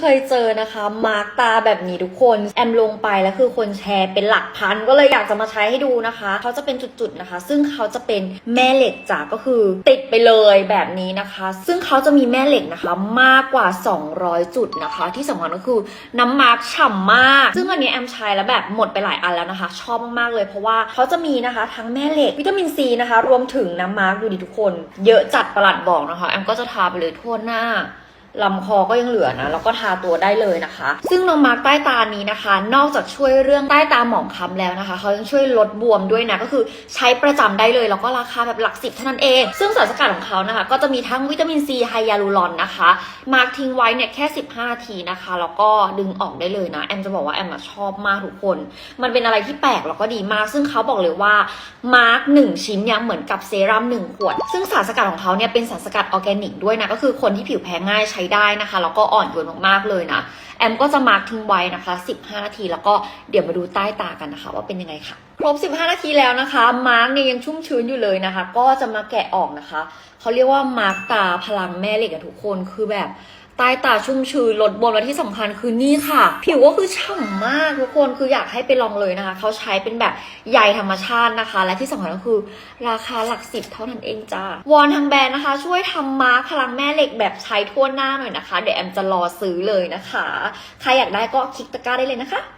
เคยเจอนะคะมาร์กตาแบบนี้ทุกคน แอมลงไปแล้วคือคนแชร์เป็นหลักพันก็เลยอยากจะมาใช้ให้ดูนะคะเขาจะเป็นจุดๆนะคะ ซึ่งเขาจะเป็นแม่เหล็กจ๋าก็คือติดไปเลยแบบนี้นะคะ ซึ่งเขาจะมีแม่เหล็กนะคะมากกว่า 200 จุดนะคะ ที่สำคัญก็คือน้ำมาร์กฉ่ำมาก ซึ่งอันนี้แอมใช้แล้วแบบหมดไปหลายอันแล้วนะคะ ชอบมากๆเลยเพราะว่าเขาจะมีนะคะ ทั้งแม่เหล็กวิตามินซีนะคะ รวมถึงน้ำมาร์กดูดิทุกคน เยอะจัดประหลัดบอกนะคะแอมก็จะทาไปเลยทั่วหน้า ลำคอก็ยังเหลือนะแล้วก็ทาตัวได้เลยนะคะ ซึ่งน้องมาร์กใต้ตานี้นะคะ นอกจากช่วยเรื่องใต้ตาหมองคล้ำแล้วนะคะเขายังช่วยลดบวมด้วยนะ ก็คือใช้ประจำได้เลย แล้วก็ราคาแบบหลักสิบเท่านั้นเอง ซึ่งสารสกัดของเขานะคะ ก็จะมีทั้งวิตามินซีไฮยาลูรอนนะคะมาร์กทิ้งไว้เนี่ยแค่ 15นาทีนะคะ แล้วก็ดึงออกได้เลยนะ แอมจะบอกว่าแอมชอบมากทุกคน มันเป็นอะไรที่แปลกแล้วก็ดีมาก ซึ่งเขาบอกเลยว่ามาร์กหนึ่งชิ้นเนี่ยเหมือนกับเซรั่มหนึ่งขวด ซึ่งสารสกัดของเขาเนี่ยเป็นสารสกัดออร์แกนิกด้วยนะก็คือคนที่ผิวแพ้ง่ายใช้ได้นะคะ แล้วก็อ่อนโยนมากๆเลยนะ แอมก็จะมาร์กทิ้งไว้นะคะ 15 นาที แล้วก็เดี๋ยวมาดูใต้ตากันนะคะ ว่าเป็นยังไงค่ะ ครบ 15 นาทีแล้วนะคะ มาร์กเนี่ยยังชุ่มชื้นอยู่เลยนะคะ ก็จะมาแกะออกนะคะ เขาเรียกว่ามาร์กตาพลังแม่เหล็กอะทุกคน คือแบบใต้ตาชุ่มชื้นลดบวมและที่สำคัญคือนี่ค่ะ ผิวก็คือฉ่ำมากทุกคนคืออยากให้ไปลองเลยนะคะ เขาใช้เป็นแบบใยธรรมชาตินะคะ และที่สำคัญก็คือราคาหลักสิบเท่านั้นเองจ้าวอนทางแบรนด์นะคะ ช่วยทำมาร์คพลังแม่เหล็กแบบใช้ทั่วหน้าหน่อยนะคะ เดี๋ยวแอมจะรอซื้อเลยนะคะ ใครอยากได้ก็คลิกตะกร้าได้เลยนะคะ